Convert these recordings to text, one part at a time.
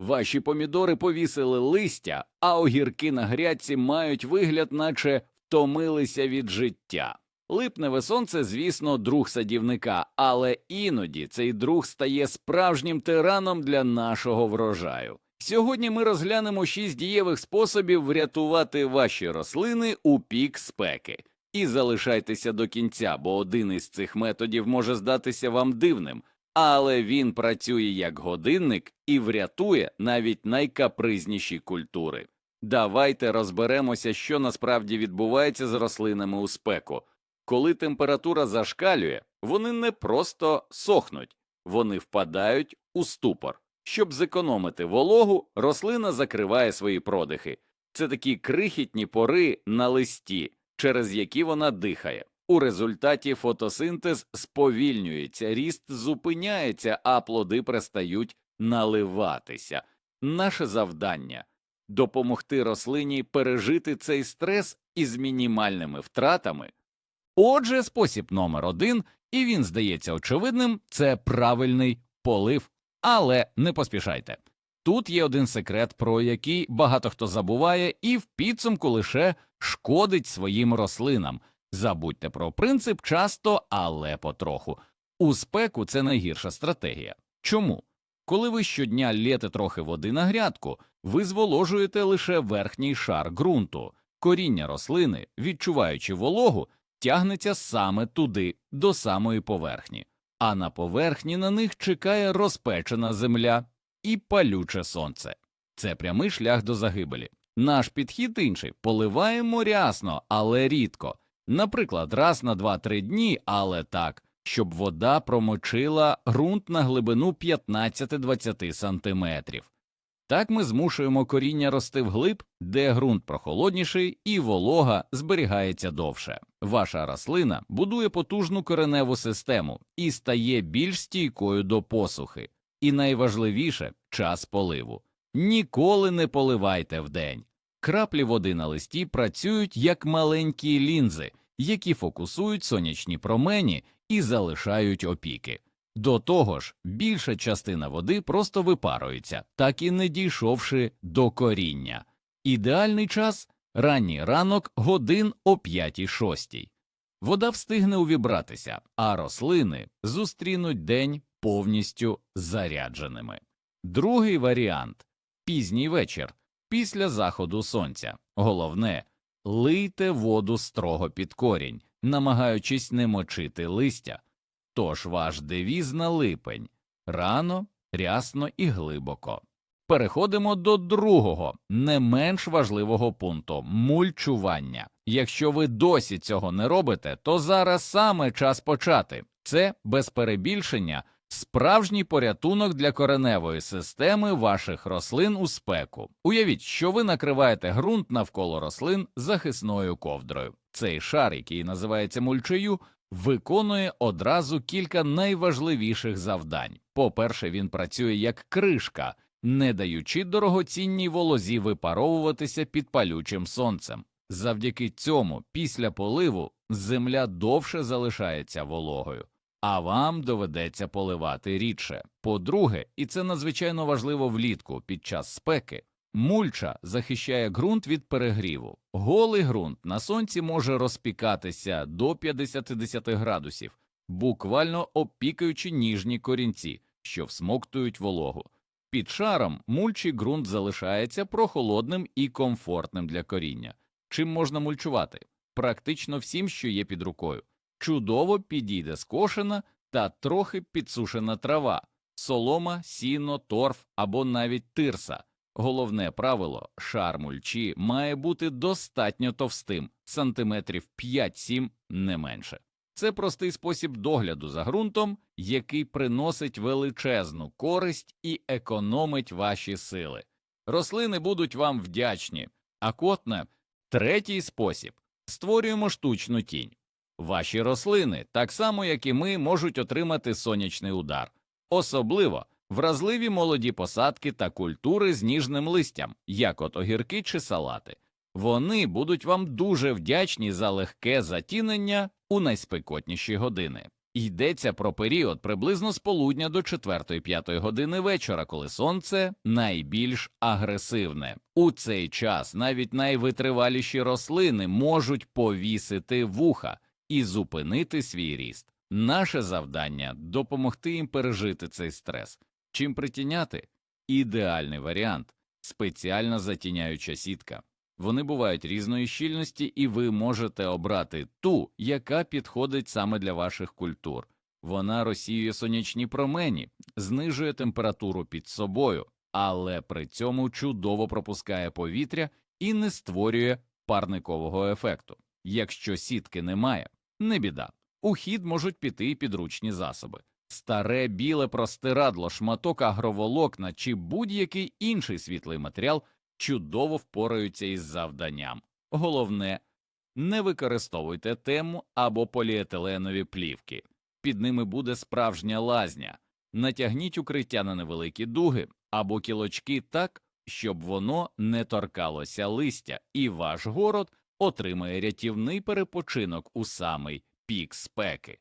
Ваші помідори повісили листя, а огірки на грядці мають вигляд, наче втомилися від життя. Липневе сонце, звісно, друг садівника, але іноді цей друг стає справжнім тираном для нашого врожаю. Сьогодні ми розглянемо шість дієвих способів врятувати ваші рослини у пік спеки. І залишайтеся до кінця, бо один із цих методів може здатися вам дивним, але він працює як годинник і врятує навіть найкапризніші культури. Давайте розберемося, що насправді відбувається з рослинами у спеку. Коли температура зашкалює, вони не просто сохнуть, вони впадають у ступор. Щоб зекономити вологу, рослина закриває свої продихи. Це такі крихітні пори на листі, через які вона дихає. У результаті фотосинтез сповільнюється, ріст зупиняється, а плоди перестають наливатися. Наше завдання допомогти рослині пережити цей стрес із мінімальними втратами. Отже, спосіб номер один, і він здається очевидним, це правильний полив. Але не поспішайте. Тут є один секрет, про який багато хто забуває, і в підсумку лише шкодить своїм рослинам. Забудьте про принцип часто, але потроху. У спеку це найгірша стратегія. Чому? Коли ви щодня лєте трохи води на грядку, ви зволожуєте лише верхній шар ґрунту. Коріння рослини, відчуваючи вологу, тягнеться саме туди, до самої поверхні, а на поверхні на них чекає розпечена земля і палюче сонце. Це прямий шлях до загибелі. Наш підхід інший поливаємо рясно, але рідко. Наприклад, раз на 2-3 дні, але так, щоб вода промочила ґрунт на глибину 15-20 сантиметрів. Так ми змушуємо коріння рости вглиб, де ґрунт прохолодніший і волога зберігається довше. Ваша рослина будує потужну кореневу систему і стає більш стійкою до посухи. І найважливіше час поливу. Ніколи не поливайте вдень. Краплі води на листі працюють як маленькі лінзи, які фокусують сонячні промені і залишають опіки. До того ж, більша частина води просто випарується, так і не дійшовши до коріння. Ідеальний час ранній ранок годин о 5-6. Вода встигне увібратися, а рослини зустрінуть день повністю зарядженими. Другий варіант пізній вечір після заходу сонця. Головне лийте воду строго під корінь, намагаючись не мочити листя. Тож ваш девіз на липень рано, рясно і глибоко. Переходимо до другого, не менш важливого пункту мульчування. Якщо ви досі цього не робите, то зараз саме час почати. Це без перебільшення справжній порятунок для кореневої системи ваших рослин у спеку. Уявіть, що ви накриваєте ґрунт навколо рослин захисною ковдрою. Цей шар, який називається мульчею, виконує одразу кілька найважливіших завдань. По-перше, він працює як кришка, не даючи дорогоцінній волозі випаровуватися під палючим сонцем. Завдяки цьому, після поливу, земля довше залишається вологою, а вам доведеться поливати рідше. По-друге, і це надзвичайно важливо влітку під час спеки, мульча захищає ґрунт від перегріву. Голий ґрунт на сонці може розпікатися до 50 градусів, буквально опікаючи ніжні корінці, що всмоктують вологу. Під шаром мульчий ґрунт залишається прохолодним і комфортним для коріння. Чим можна мульчувати? Практично всім, що є під рукою. Чудово підійде скошена та трохи підсушена трава, солома, сіно, торф або навіть тирса. Головне правило шар мульчі має бути достатньо товстим, сантиметрів 5-7 не менше. Це простий спосіб догляду за ґрунтом, який приносить величезну користь і економить ваші сили. Рослини будуть вам вдячні, а котне третій спосіб створюємо штучну тінь. Ваші рослини, так само як і ми, можуть отримати сонячний удар, особливо вразливі молоді посадки та культури з ніжним листям, як от огірки чи салати. Вони будуть вам дуже вдячні за легке затінення у найспекотніші години. Йдеться про період приблизно з полудня до 4-5 години вечора, коли сонце найбільш агресивне. У цей час навіть найвитриваліші рослини можуть повісити вуха і зупинити свій ріст. Наше завдання допомогти їм пережити цей стрес. Чим притіняти? Ідеальний варіант спеціальна затіняюча сітка. Вони бувають різної щільності, і ви можете обрати ту, яка підходить саме для ваших культур. Вона розсіює сонячні промені, знижує температуру під собою, але при цьому чудово пропускає повітря і не створює парникового ефекту. Якщо сітки немає, не біда. У хід можуть піти і підручні засоби. Старе біле простирадло, шматок агроволокна чи будь-який інший світлий матеріал чудово впораються із завданням. Головне, не використовуйте тему або поліетиленові плівки. Під ними буде справжня лазня. Натягніть укриття на невеликі дуги або кілочки так, щоб воно не торкалося листя, і ваш город отримає рятівний перепочинок у самий пік спеки.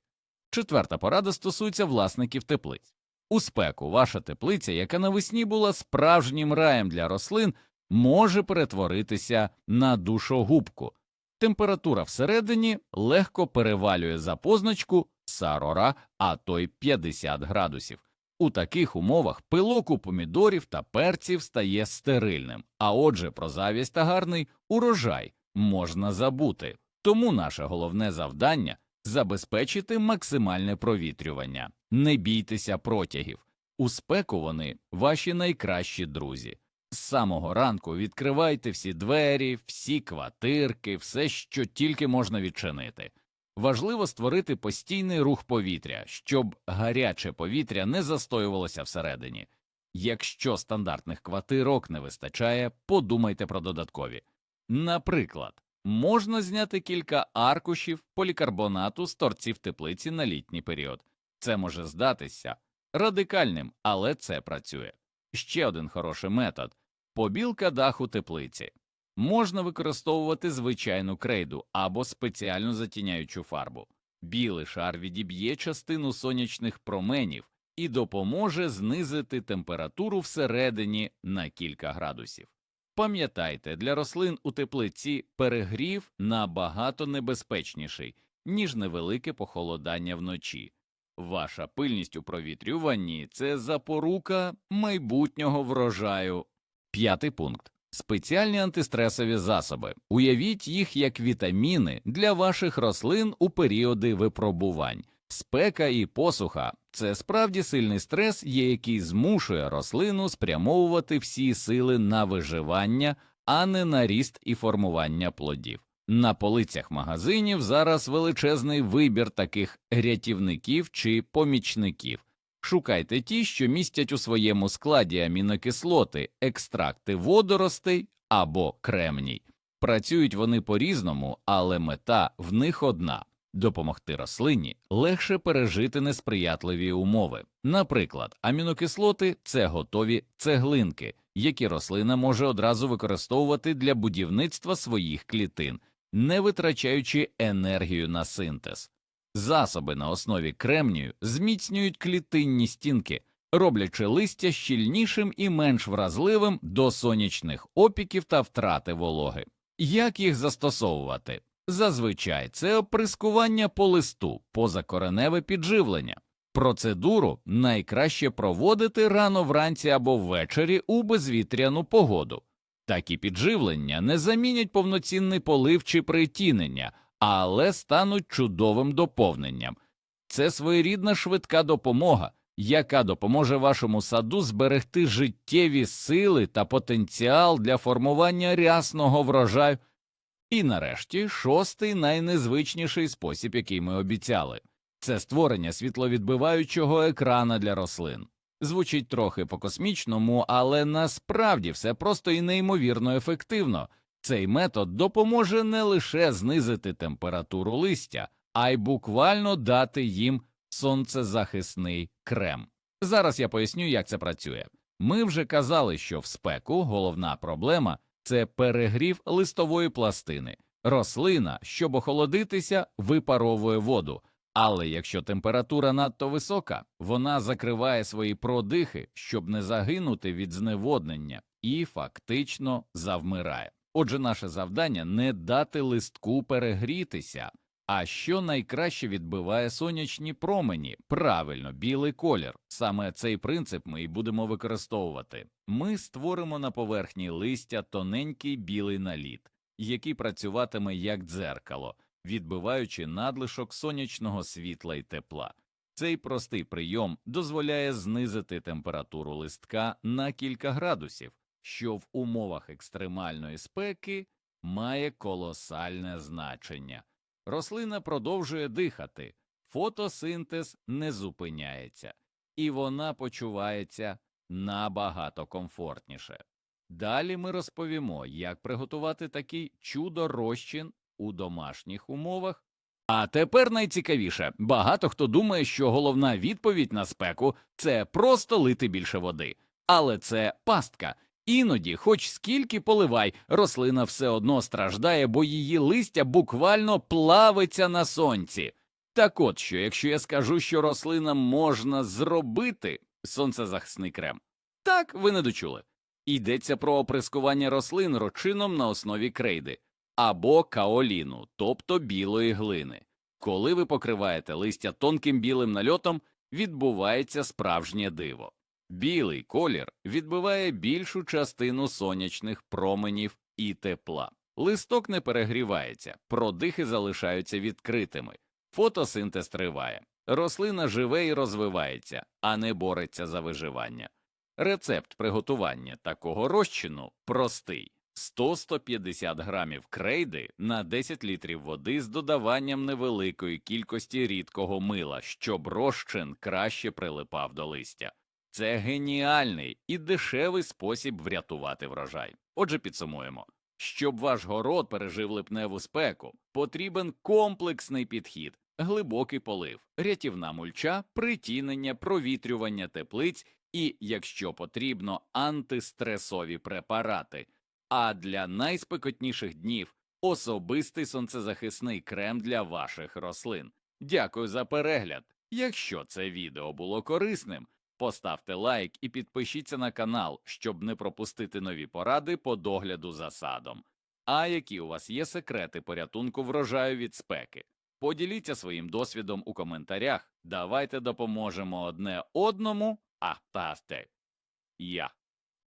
Четверта порада стосується власників теплиць. У спеку ваша теплиця, яка навесні була справжнім раєм для рослин, може перетворитися на душогубку. Температура всередині легко перевалює за позначку сарора, а то й 50 градусів. У таких умовах пилок у помідорів та перців стає стерильним, а отже, про завість та гарний урожай можна забути. Тому наше головне завдання забезпечити максимальне провітрювання. Не бійтеся протягів. У спеку вони ваші найкращі друзі. З самого ранку відкривайте всі двері, всі квартирки, все, що тільки можна відчинити. Важливо створити постійний рух повітря, щоб гаряче повітря не застоювалося всередині. Якщо стандартних квартирок не вистачає, подумайте про додаткові. Наприклад, можна зняти кілька аркушів полікарбонату з торців теплиці на літній період. Це може здатися радикальним, але це працює. Ще один хороший метод побілка даху теплиці. Можна використовувати звичайну крейду або спеціальну затіняючу фарбу. Білий шар відіб'є частину сонячних променів і допоможе знизити температуру всередині на кілька градусів. Пам'ятайте, для рослин у теплиці перегрів набагато небезпечніший, ніж невелике похолодання вночі. Ваша пильність у провітрюванні це запорука майбутнього врожаю. П'ятий пункт. Спеціальні антистресові засоби. Уявіть їх як вітаміни для ваших рослин у періоди випробувань. Спека і посуха це справді сильний стрес, який змушує рослину спрямовувати всі сили на виживання, а не на ріст і формування плодів. На полицях магазинів зараз величезний вибір таких рятівників чи помічників. Шукайте ті, що містять у своєму складі амінокислоти, екстракти водоростей або кремній. Працюють вони по різному, але мета в них одна допомогти рослині легше пережити несприятливі умови. Наприклад, амінокислоти це готові цеглинки, які рослина може одразу використовувати для будівництва своїх клітин, не витрачаючи енергію на синтез. Засоби на основі кремнію зміцнюють клітинні стінки, роблячи листя щільнішим і менш вразливим до сонячних опіків та втрати вологи. Як їх застосовувати? Зазвичай це оприскування по листу, позакореневе підживлення. Процедуру найкраще проводити рано вранці або ввечері у безвітряну погоду. Такі підживлення не замінять повноцінний полив чи притінення, але стануть чудовим доповненням. Це своєрідна швидка допомога, яка допоможе вашому саду зберегти життєві сили та потенціал для формування рясного врожаю. І нарешті шостий найнезвичніший спосіб, який ми обіцяли, це створення світловідбиваючого екрана для рослин. Звучить трохи по космічному, але насправді все просто і неймовірно ефективно. Цей метод допоможе не лише знизити температуру листя, а й буквально дати їм сонцезахисний крем. Зараз я поясню, як це працює. Ми вже казали, що в спеку головна проблема це перегрів листової пластини. Рослина, щоб охолодитися, випаровує воду, Але якщо температура надто висока, вона закриває свої продихи, щоб не загинути від зневоднення, і фактично завмирає. Отже, наше завдання не дати листку перегрітися. А що найкраще відбиває сонячні промені? Правильно, білий колір. Саме цей принцип ми і будемо використовувати. Ми створимо на поверхні листя тоненький білий наліт, який працюватиме як дзеркало, відбиваючи надлишок сонячного світла і тепла. Цей простий прийом дозволяє знизити температуру листка на кілька градусів, що в умовах екстремальної спеки має колосальне значення. Рослина продовжує дихати, фотосинтез не зупиняється, і вона почувається набагато комфортніше. Далі ми розповімо, як приготувати такий чудо-розчин у домашніх умовах. А тепер найцікавіше багато хто думає, що головна відповідь на спеку це просто лити більше води, але це пастка. Іноді, хоч скільки поливай, рослина все одно страждає, бо її листя буквально плавиться на сонці. Так от що, якщо я скажу, що рослинам можна зробити сонцезахисний крем, так ви не дочули. Йдеться про оприскування рослин рочином на основі крейди або каоліну, тобто білої глини. Коли ви покриваєте листя тонким білим нальотом, відбувається справжнє диво. Білий колір відбиває більшу частину сонячних променів і тепла. Листок не перегрівається, продихи залишаються відкритими, фотосинтез триває, рослина живе і розвивається, а не бореться за виживання. Рецепт приготування такого розчину простий: 100-150 грамів крейди на 10 літрів води з додаванням невеликої кількості рідкого мила, щоб розчин краще прилипав до листя. Це геніальний і дешевий спосіб врятувати врожай. Отже, підсумуємо. Щоб ваш город пережив липневу спеку, потрібен комплексний підхід, глибокий полив, рятівна мульча, притінення, провітрювання теплиць і, якщо потрібно, антистресові препарати. А для найспекотніших днів особистий сонцезахисний крем для ваших рослин. Дякую за перегляд. Якщо це відео було корисним, Поставте лайк і підпишіться на канал, щоб не пропустити нові поради по догляду за садом. А які у вас є секрети порятунку врожаю від спеки? Поділіться своїм досвідом у коментарях. Давайте допоможемо одне одному, а та я.